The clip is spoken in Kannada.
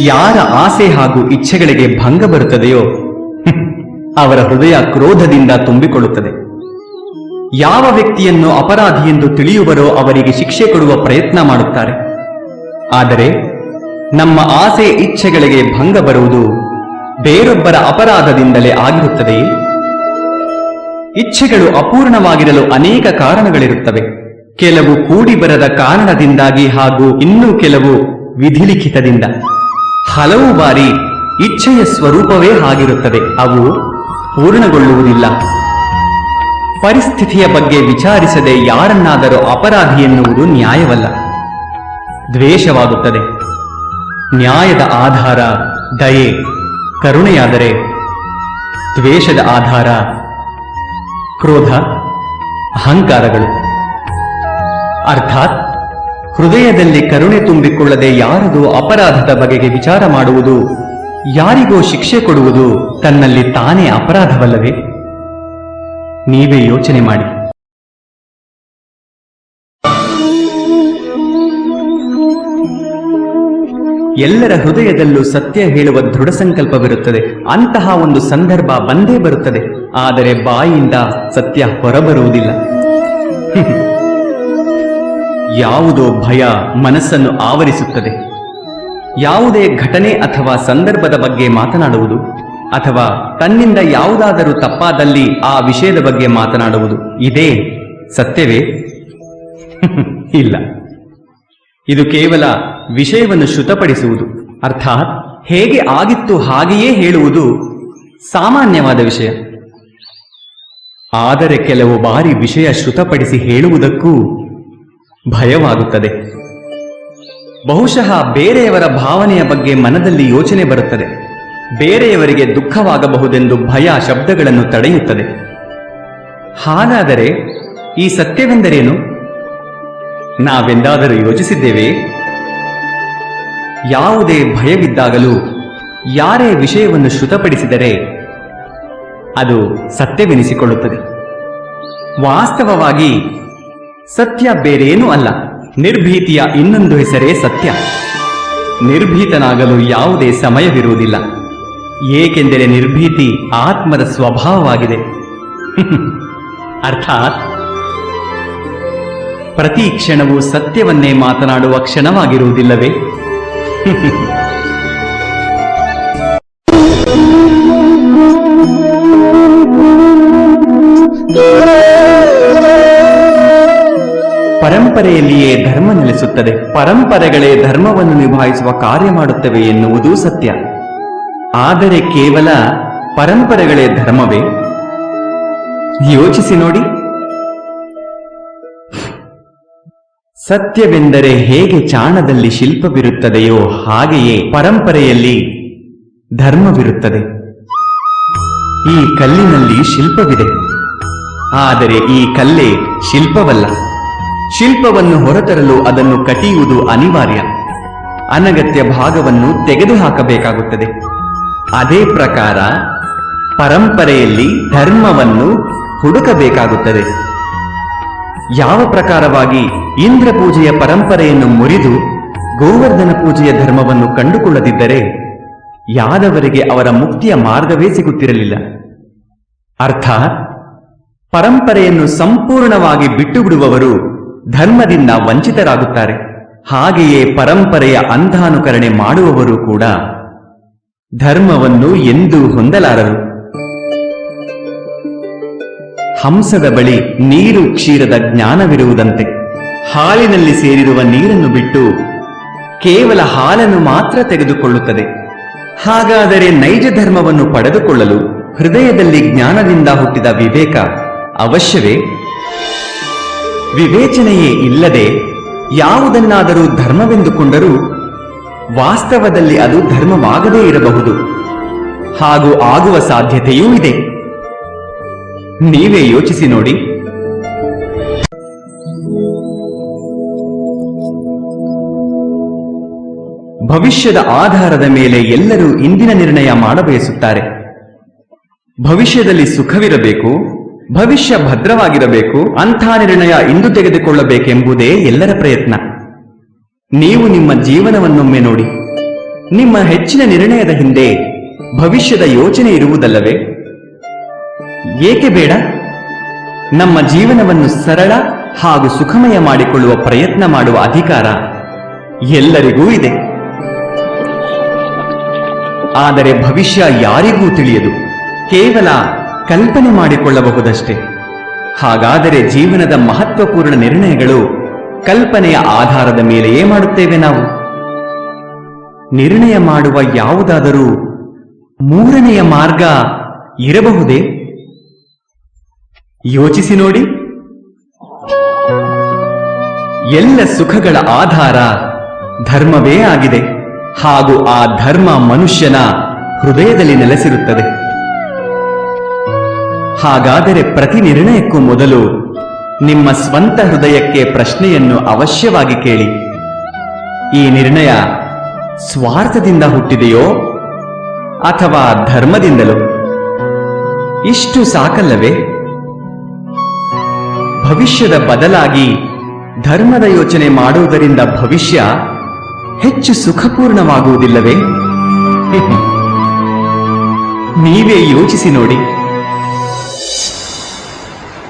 ಯಾರ ಆಸೆ ಹಾಗೂ ಇಚ್ಛೆಗಳಿಗೆ ಭಂಗ ಬರುತ್ತದೆಯೋ ಅವರ ಹೃದಯ ಕ್ರೋಧದಿಂದ ತುಂಬಿಕೊಳ್ಳುತ್ತದೆ. ಯಾವ ವ್ಯಕ್ತಿಯನ್ನು ಅಪರಾಧಿ ಎಂದು ತಿಳಿಯುವರೋ ಅವರಿಗೆ ಶಿಕ್ಷೆ ಕೊಡುವ ಪ್ರಯತ್ನ ಮಾಡುತ್ತಾರೆ. ಆದರೆ, ನಮ್ಮ ಆಸೆ ಇಚ್ಛೆಗಳಿಗೆ ಭಂಗ ಬರುವುದು ಬೇರೊಬ್ಬರ ಅಪರಾಧದಿಂದಲೇ ಆಗಿರುತ್ತದೆಯೇ? ಇಚ್ಛೆಗಳು ಅಪೂರ್ಣವಾಗಿರಲು ಅನೇಕ ಕಾರಣಗಳಿರುತ್ತವೆ. ಕೆಲವು ಕೂಡಿ ಬರದ ಕಾರಣದಿಂದಾಗಿ ಹಾಗೂ ಇನ್ನೂ ಕೆಲವು ವಿಧಿಲಿಖಿತದಿಂದ. ಹಲವು ಬಾರಿ ಇಚ್ಛೆಯ ಸ್ವರೂಪವೇ ಆಗಿರುತ್ತದೆ. ಅವು ಪೂರ್ಣಗೊಳ್ಳುವುದಿಲ್ಲ. ಪರಿಸ್ಥಿತಿಯ ಬಗ್ಗೆ ವಿಚಾರಿಸದೆ ಯಾರನ್ನಾದರೂ ಅಪರಾಧಿ ಎನ್ನುವುದು ನ್ಯಾಯವಲ್ಲ. ದ್ವೇಷವಾಗುತ್ತದೆ. ನ್ಯಾಯದ ಆಧಾರ ದಯೆ, ಕರುಣೆಯಾದರೆ ದ್ವೇಷದ ಆಧಾರ ಕ್ರೋಧ, ಅಹಂಕಾರಗಳು. ಅರ್ಥಾತ್ ಹೃದಯದಲ್ಲಿ ಕರುಣೆ ತುಂಬಿಕೊಳ್ಳದೆ ಯಾರದು ಅಪರಾಧದ ಬಗೆಗೆ ವಿಚಾರ ಮಾಡುವುದು, ಯಾರಿಗೋ ಶಿಕ್ಷೆ ಕೊಡುವುದು ತನ್ನಲ್ಲಿ ತಾನೇ ಅಪರಾಧವಲ್ಲವೇ? ನೀವೇ ಯೋಚನೆ ಮಾಡಿ. ಎಲ್ಲರ ಹೃದಯದಲ್ಲೂ ಸತ್ಯ ಹೇಳುವ ದೃಢ ಸಂಕಲ್ಪವಿರುತ್ತದೆ. ಅಂತಹ ಒಂದು ಸಂದರ್ಭ ಬಂದೇ ಬರುತ್ತದೆ. ಆದರೆ ಬಾಯಿಯಿಂದ ಸತ್ಯ ಹೊರಬರುವುದಿಲ್ಲ. ಯಾವುದೋ ಭಯ ಮನಸ್ಸನ್ನು ಆವರಿಸುತ್ತದೆ. ಯಾವುದೇ ಘಟನೆ ಅಥವಾ ಸಂದರ್ಭದ ಬಗ್ಗೆ ಮಾತನಾಡುವುದು ಅಥವಾ ತನ್ನಿಂದ ಯಾವುದಾದರೂ ತಪ್ಪಾದಲ್ಲಿ ಆ ವಿಷಯದ ಬಗ್ಗೆ ಮಾತನಾಡುವುದು ಇದೇ ಸತ್ಯವೇ? ಇಲ್ಲ. ಇದು ಕೇವಲ ವಿಷಯವನ್ನು ಶ್ರುತಪಡಿಸುವುದು ಅರ್ಥಾತ್ ಹೇಗೆ ಆಗಿತ್ತು ಹಾಗೆಯೇ ಹೇಳುವುದು ಸಾಮಾನ್ಯವಾದ ವಿಷಯ. ಆದರೆ ಕೆಲವು ಬಾರಿ ವಿಷಯ ಶ್ರುತಪಡಿಸಿ ಹೇಳುವುದಕ್ಕೂ ಭಯವಾಗುತ್ತದೆ. ಬಹುಶಃ ಬೇರೆಯವರ ಭಾವನೆಯ ಬಗ್ಗೆ ಮನದಲ್ಲಿ ಯೋಚನೆ ಬರುತ್ತದೆ. ಬೇರೆಯವರಿಗೆ ದುಃಖವಾಗಬಹುದೆಂದು ಭಯ ಶಬ್ದಗಳನ್ನು ತಡೆಯುತ್ತದೆ. ಹಾಗಾದರೆ ಈ ಸತ್ಯವೆಂದರೇನು? ನಾವೆಂದಾದರೂ ಯೋಚಿಸಿದ್ದೇವೆ. ಯಾವುದೇ ಭಯವಿದ್ದಾಗಲೂ ಯಾರೇ ವಿಷಯವನ್ನು ಶ್ರುತಪಡಿಸಿದರೆ ಅದು ಸತ್ಯವೆನಿಸಿಕೊಳ್ಳುತ್ತದೆ. ವಾಸ್ತವವಾಗಿ ಸತ್ಯ ಬೇರೇನೂ ಅಲ್ಲ. ನಿರ್ಭೀತಿಯ ಇನ್ನೊಂದು ಹೆಸರೇ ಸತ್ಯ. ನಿರ್ಭೀತನಾಗಲು ಯಾವುದೇ ಸಮಯವಿರುವುದಿಲ್ಲ. ಏಕೆಂದರೆ ನಿರ್ಭೀತಿ ಆತ್ಮದ ಸ್ವಭಾವವಾಗಿದೆ. ಅರ್ಥಾತ್, ಪ್ರತಿ ಕ್ಷಣವೂ ಸತ್ಯವನ್ನೇ ಮಾತನಾಡುವ ಕ್ಷಣವಾಗಿರುವುದಿಲ್ಲವೇ? ಪರಂಪರೆಯಲ್ಲಿಯೇ ಧರ್ಮ ನೆಲೆಸುತ್ತದೆ. ಪರಂಪರೆಗಳೇ ಧರ್ಮವನ್ನು ನಿಭಾಯಿಸುವ ಕಾರ್ಯ ಮಾಡುತ್ತವೆ ಎನ್ನುವುದು ಸತ್ಯ. ಆದರೆ ಕೇವಲ ಪರಂಪರೆಗಳೇ ಧರ್ಮವೇ? ಯೋಚಿಸಿ ನೋಡಿ. ಸತ್ಯವೆಂದರೆ ಹೇಗೆ ಚಾಣದಲ್ಲಿ ಶಿಲ್ಪವಿರುತ್ತದೆಯೋ ಹಾಗೆಯೇ ಪರಂಪರೆಯಲ್ಲಿ ಧರ್ಮವಿರುತ್ತದೆ. ಈ ಕಲ್ಲಿನಲ್ಲಿ ಶಿಲ್ಪವಿದೆ. ಆದರೆ ಈ ಕಲ್ಲೇ ಶಿಲ್ಪವಲ್ಲ. ಶಿಲ್ಪವನ್ನು ಹೊರತರಲು ಅದನ್ನು ಕಟಿಯುವುದು ಅನಿವಾರ್ಯ. ಅನಗತ್ಯ ಭಾಗವನ್ನು ತೆಗೆದುಹಾಕಬೇಕಾಗುತ್ತದೆ. ಅದೇ ಪ್ರಕಾರ ಪರಂಪರೆಯಲ್ಲಿ ಧರ್ಮವನ್ನು ಹುಡುಕಬೇಕಾಗುತ್ತದೆ. ಯಾವ ಪ್ರಕಾರವಾಗಿ ಇಂದ್ರ ಪೂಜೆಯ ಪರಂಪರೆಯನ್ನು ಮುರಿದು ಗೋವರ್ಧನ ಪೂಜೆಯ ಧರ್ಮವನ್ನು ಕಂಡುಕೊಳ್ಳದಿದ್ದರೆ ಯಾದವರಿಗೆ ಅವರ ಮುಕ್ತಿಯ ಮಾರ್ಗವೇ ಸಿಗುತ್ತಿರಲಿಲ್ಲ. ಅರ್ಥಾತ್ ಪರಂಪರೆಯನ್ನು ಸಂಪೂರ್ಣವಾಗಿ ಬಿಟ್ಟು ಬಿಡುವವರು ಧರ್ಮದಿಂದ ವಂಚಿತರಾಗುತ್ತಾರೆ. ಹಾಗೆಯೇ ಪರಂಪರೆಯ ಅಂಧಾನುಕರಣೆ ಮಾಡುವವರು ಕೂಡ ಧರ್ಮವನ್ನು ಎಂದೂ ಹೊಂದಲಾರರು. ಹಂಸದ ಬಳಿ ನೀರು ಕ್ಷೀರದ ಜ್ಞಾನವಿರುವುದಂತೆ, ಹಾಲಿನಲ್ಲಿ ಸೇರಿರುವ ನೀರನ್ನು ಬಿಟ್ಟು ಕೇವಲ ಹಾಲನ್ನು ಮಾತ್ರ ತೆಗೆದುಕೊಳ್ಳುತ್ತದೆ. ಹಾಗಾದರೆ ನೈಜ ಧರ್ಮವನ್ನು ಪಡೆದುಕೊಳ್ಳಲು ಹೃದಯದಲ್ಲಿ ಜ್ಞಾನದಿಂದ ಹುಟ್ಟಿದ ವಿವೇಕ ಅವಶ್ಯವೇ? ವಿವೇಚನೆಯೇ ಇಲ್ಲದೆ ಯಾವುದನ್ನಾದರೂ ಧರ್ಮವೆಂದುಕೊಂಡರೂ ವಾಸ್ತವದಲ್ಲಿ ಅದು ಧರ್ಮವಾಗದೇ ಇರಬಹುದು. ಹಾಗೂ ಆಗುವ ಸಾಧ್ಯತೆಯೂ ಇದೆ. ನೀವೇ ಯೋಚಿಸಿ ನೋಡಿ. ಭವಿಷ್ಯದ ಆಧಾರದ ಮೇಲೆ ಎಲ್ಲರೂ ಇಂದಿನ ನಿರ್ಣಯ ಮಾಡಬಯಸುತ್ತಾರೆ. ಭವಿಷ್ಯದಲ್ಲಿ ಸುಖವಿರಬೇಕು. ಭವಿಷ್ಯ ಭದ್ರವಾಗಿರಬೇಕು, ಅಂಥ ನಿರ್ಣಯ ಇಂದು ತೆಗೆದುಕೊಳ್ಳಬೇಕೆಂಬುದೇ ಎಲ್ಲರ ಪ್ರಯತ್ನ. ನೀವು ನಿಮ್ಮ ಜೀವನವನ್ನೊಮ್ಮೆ ನೋಡಿ. ನಿಮ್ಮ ಹೆಚ್ಚಿನ ನಿರ್ಣಯದ ಹಿಂದೆ ಭವಿಷ್ಯದ ಯೋಚನೆ ಇರುವುದಲ್ಲವೇ? ಏಕೆ ಬೇಡ? ನಮ್ಮ ಜೀವನವನ್ನು ಸರಳ ಹಾಗೂ ಸುಖಮಯ ಮಾಡಿಕೊಳ್ಳುವ ಪ್ರಯತ್ನ ಮಾಡುವ ಅಧಿಕಾರ ಎಲ್ಲರಿಗೂ ಇದೆ. ಆದರೆ ಭವಿಷ್ಯ ಯಾರಿಗೂ ತಿಳಿಯದು. ಕೇವಲ ಕಲ್ಪನೆ ಮಾಡಿಕೊಳ್ಳಬಹುದಷ್ಟೇ. ಹಾಗಾದರೆ ಜೀವನದ ಮಹತ್ವಪೂರ್ಣ ನಿರ್ಣಯಗಳು ಕಲ್ಪನೆಯ ಆಧಾರದ ಮೇಲೆಯೇ ಮಾಡುತ್ತೇವೆ ನಾವು. ನಿರ್ಣಯ ಮಾಡುವ ಯಾವುದಾದರೂ ಮೂರನೆಯ ಮಾರ್ಗ ಇರಬಹುದೇ? ಯೋಚಿಸಿ ನೋಡಿ. ಎಲ್ಲ ಸುಖಗಳ ಆಧಾರ ಧರ್ಮವೇ ಆಗಿದೆ ಹಾಗೂ ಆ ಧರ್ಮ ಮನುಷ್ಯನ ಹೃದಯದಲ್ಲಿ ನೆಲೆಸಿರುತ್ತದೆ. ಹಾಗಾದರೆ ಪ್ರತಿ ನಿರ್ಣಯಕ್ಕೂ ಮೊದಲು ನಿಮ್ಮ ಸ್ವಂತ ಹೃದಯಕ್ಕೆ ಪ್ರಶ್ನೆಯನ್ನು ಅವಶ್ಯವಾಗಿ ಕೇಳಿ. ಈ ನಿರ್ಣಯ ಸ್ವಾರ್ಥದಿಂದ ಹುಟ್ಟಿದೆಯೋ ಅಥವಾ ಧರ್ಮದಿಂದಲೋ? ಇಷ್ಟು ಸಾಕಲ್ಲವೇ? ಭವಿಷ್ಯದ ಬದಲಾಗಿ ಧರ್ಮದ ಯೋಚನೆ ಮಾಡುವುದರಿಂದ ಭವಿಷ್ಯ ಹೆಚ್ಚು ಸುಖಪೂರ್ಣವಾಗುವುದಿಲ್ಲವೇ? ನೀವೇ ಯೋಚಿಸಿ ನೋಡಿ.